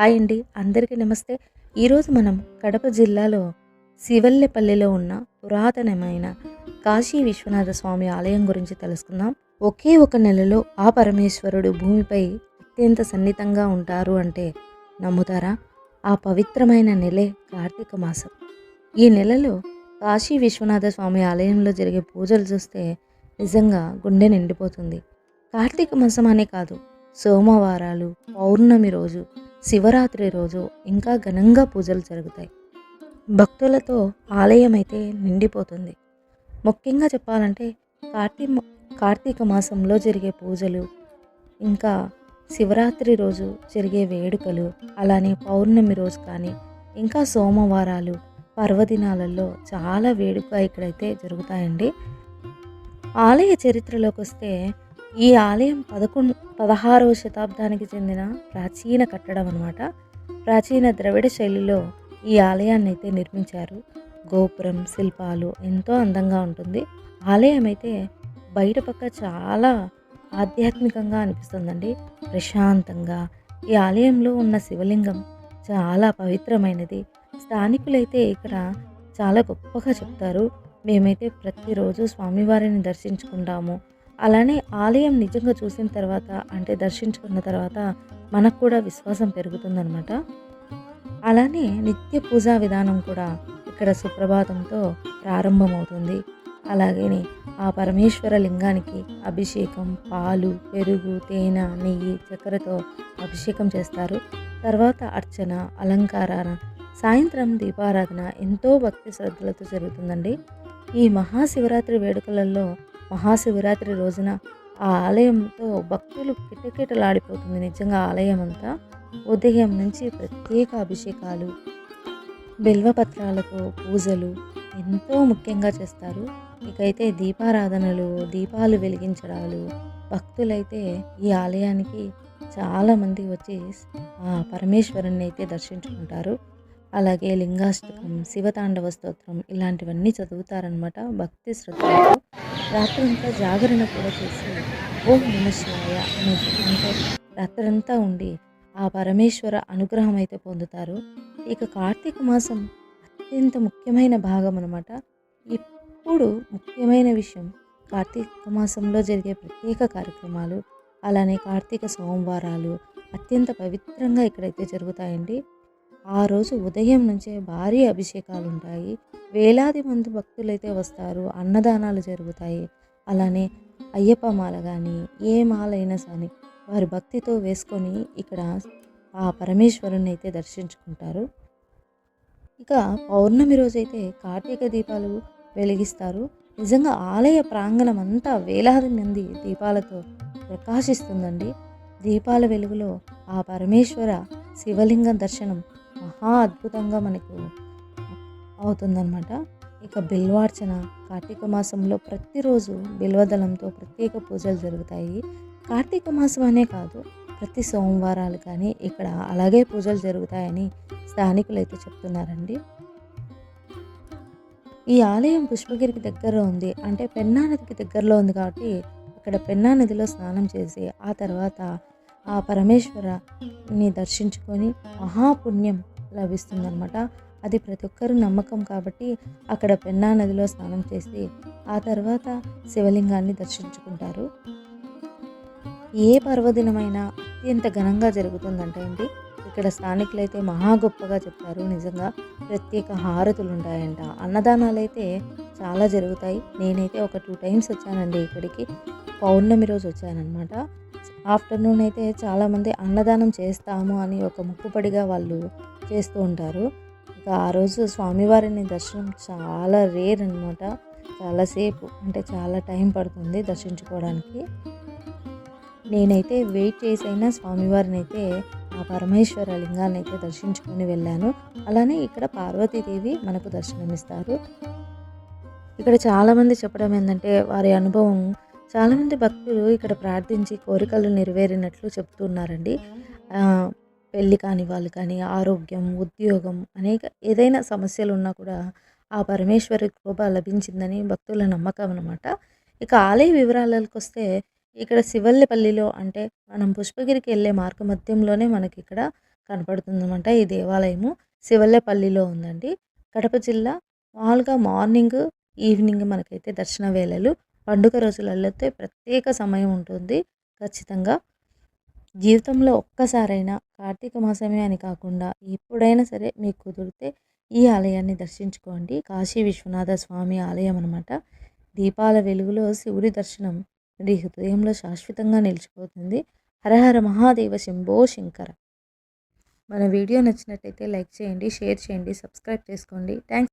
Hi అండి. అందరికీ నమస్తే. ఈరోజు మనం కడప జిల్లాలో శివల్లెపల్లిలో ఉన్న పురాతనమైన కాశీ విశ్వనాథ స్వామి ఆలయం గురించి తెలుసుకుందాం. ఒకే ఒక నెలలో ఆ పరమేశ్వరుడు భూమిపై అత్యంత సన్నిహితంగా ఉంటారు అంటే నమ్ముతారా? ఆ పవిత్రమైన నెలే కార్తీక మాసం. ఈ నెలలో కాశీ విశ్వనాథ స్వామి ఆలయంలో జరిగే పూజలు చూస్తే నిజంగా గుండె నిండిపోతుంది. కార్తీక మాసం అనే కాదు సోమవారాలు పౌర్ణమి రోజు శివరాత్రి రోజు ఇంకా ఘనంగా పూజలు జరుగుతాయి. భక్తులతో ఆలయం అయితే నిండిపోతుంది. ముఖ్యంగా చెప్పాలంటే కార్తీ కార్తీక మాసంలో జరిగే పూజలు ఇంకా శివరాత్రి రోజు జరిగే వేడుకలు అలానే పౌర్ణమి రోజు కానీ ఇంకా సోమవారాలు పర్వదినాలలో చాలా వేడుక ఇక్కడైతే జరుగుతాయండి. ఆలయ చరిత్రలోకి వస్తే ఈ ఆలయం పదకొండు పదహారవ శతాబ్దానికి చెందిన ప్రాచీన కట్టడం అనమాట ప్రాచీన ద్రవిడ శైలిలో ఈ ఆలయాన్ని అయితే నిర్మించారు. గోపురం శిల్పాలు ఎంతో అందంగా ఉంటుంది. ఆలయం అయితే బయట పక్క చాలా ఆధ్యాత్మికంగా అనిపిస్తుందండి. ప్రశాంతంగా. ఈ ఆలయంలో ఉన్న శివలింగం చాలా పవిత్రమైనది. స్థానికులైతే ఇక్కడ చాలా గొప్పగా చెప్తారు. మేమైతే ప్రతిరోజు స్వామివారిని దర్శించుకుంటాము. అలానే ఆలయం నిజంగా చూసిన తర్వాత అంటే దర్శించుకున్న తర్వాత మనకు కూడా విశ్వాసం పెరుగుతుందనమాట అలానే నిత్య పూజా విధానం కూడా ఇక్కడ సుప్రభాతంతో ప్రారంభమవుతుంది. అలాగే ఆ పరమేశ్వర లింగానికి అభిషేకం పాలు పెరుగు తేనె నెయ్యి చక్కెరతో అభిషేకం చేస్తారు. తర్వాత అర్చన అలంకారాన సాయంత్రం దీపారాధన ఎంతో భక్తి శ్రద్ధలతో జరుగుతుందండి. ఈ మహాశివరాత్రి వేడుకలలో మహాశివరాత్రి రోజున ఆ ఆలయంతో భక్తులు కిటకిటలాడిపోతుంది నిజంగా ఆలయం అంతా ఉదయం నుంచి ప్రత్యేక అభిషేకాలు బిల్వపత్రాలతో పూజలు ఎంతో ముఖ్యంగా చేస్తారు. ఇకైతే దీపారాధనలు దీపాలు వెలిగించడాలు భక్తులైతే ఈ ఆలయానికి చాలామంది వచ్చి ఆ పరమేశ్వరుని అయితే దర్శించుకుంటారు. అలాగే లింగాష్టకం శివతాండవ స్తోత్రం ఇలాంటివన్నీ చదువుతారనమాట భక్తి శ్రద్ధలతో రాత్రంతా జాగరణ కూడా చేసి ఓం నమశివాయ అనేది అంటే రాత్రంతా ఉండి ఆ పరమేశ్వర అనుగ్రహం అయితే పొందుతారు. ఇక కార్తీక మాసం అత్యంత ముఖ్యమైన భాగం అనమాట ఇప్పుడు ముఖ్యమైన విషయం కార్తీక మాసంలో జరిగే ప్రత్యేక కార్యక్రమాలు అలానే కార్తీక సోమవారాలు అత్యంత పవిత్రంగా ఇక్కడైతే జరుగుతాయండి. ఆ రోజు ఉదయం నుంచే భారీ అభిషేకాలు ఉంటాయి వేలాది మంది భక్తులైతే వస్తారు. అన్నదానాలు జరుగుతాయి. అలానే అయ్యప్ప మాల కానీ ఏ మాల అయినా సరే వారి భక్తితో వేసుకొని ఇక్కడ ఆ పరమేశ్వరుని అయితే దర్శించుకుంటారు. ఇక పౌర్ణమి రోజైతే కార్తీక దీపాలు వెలిగిస్తారు. నిజంగా ఆలయ ప్రాంగణం అంతా వేలాది మంది దీపాలతో ప్రకాశిస్తుందండి. దీపాల వెలుగులో ఆ పరమేశ్వర శివలింగం దర్శనం మహా అద్భుతంగా మనకు అవుతుందన్నమాట. ఇక బిల్వార్చన కార్తీక మాసంలో ప్రతిరోజు బిల్వదళంతో ప్రత్యేక పూజలు జరుగుతాయి. కార్తీక మాసం అనే కాదు ప్రతి సోమవారాలు కానీ ఇక్కడ అలాగే పూజలు జరుగుతాయని స్థానికులు అయితే చెప్తున్నారండి. ఈ ఆలయం పుష్పగిరికి దగ్గరలో ఉంది. అంటే పెన్నా నదికి దగ్గరలో ఉంది కాబట్టి ఇక్కడ పెన్నా నదిలో స్నానం చేసి ఆ తర్వాత ఆ పరమేశ్వరని దర్శించుకొని మహాపుణ్యం లభిస్తుందన్నమాట. అది ప్రతి ఒక్కరు నమ్మకం కాబట్టి అక్కడ పెన్నా నదిలో స్నానం చేసి ఆ తర్వాత శివలింగాన్ని దర్శించుకుంటారు. ఏ పర్వదినమైనా అత్యంత ఘనంగా జరుగుతుందంటే అండి ఇక్కడ స్థానికులు అయితే మహా గొప్పగా చెప్తారు. నిజంగా ప్రత్యేక హారతులు ఉంటాయంట అన్నదానాలు అయితే చాలా జరుగుతాయి. నేనైతే ఒక టూ టైమ్స్ వచ్చానండి ఇక్కడికి. పౌర్ణమి రోజు వచ్చానమాట ఆఫ్టర్నూన్ అయితే చాలామంది అన్నదానం చేస్తాము అని ఒక ముక్కుపడిగా వాళ్ళు చేస్తూ ఉంటారు. ఇక ఆ రోజు స్వామివారిని దర్శనం చాలా రేర్ అనమాట చాలాసేపు అంటే చాలా టైం పడుతుంది దర్శించుకోవడానికి. నేనైతే వెయిట్ చేసైనా స్వామివారిని అయితే ఆ పరమేశ్వర లింగాన్ని అయితే దర్శించుకొని వెళ్ళాను. అలానే ఇక్కడ పార్వతీదేవి మనకు దర్శనమిస్తారు. ఇక్కడ చాలామంది చెప్పడం ఏంటంటే వారి అనుభవం చాలామంది భక్తులు ఇక్కడ ప్రార్థించి కోరికలు నెరవేరినట్లు చెప్తున్నారండి. పెళ్ళి కాని వాళ్ళు కానీ ఆరోగ్యం ఉద్యోగం అనేక ఏదైనా సమస్యలు ఉన్నా కూడా ఆ పరమేశ్వరి కృప లభించిందని భక్తుల నమ్మకం అనమాట ఇక ఆలయ వివరాలకు వస్తే ఇక్కడ శివల్లిపల్లిలో అంటే మనం పుష్పగిరికి వెళ్ళే మార్గ మధ్యంలోనే మనకి ఇక్కడ కనపడుతుందన్నమాట. ఈ దేవాలయము శివల్లెపల్లిలో ఉందండి. కడప జిల్లా మామూలుగా మార్నింగ్ ఈవినింగ్ మనకైతే దర్శన వేళలు పండుగ రోజులలో అయితే ప్రత్యేక సమయం ఉంటుంది. ఖచ్చితంగా జీవితంలో ఒక్కసారైనా కార్తీక మాసమే అని కాకుండా ఎప్పుడైనా సరే మీకు కుదిరితే ఈ ఆలయాన్ని దర్శించుకోండి. కాశీ విశ్వనాథ స్వామి ఆలయం అనమాట దీపాల వెలుగులో శివుడి దర్శనం మీ హృదయంలో శాశ్వతంగా నిలిచిపోతుంది. హరహర మహాదేవ శంభో శంకర. మన వీడియో నచ్చినట్టయితే లైక్ చేయండి షేర్ చేయండి సబ్స్క్రైబ్ చేసుకోండి. థ్యాంక్స్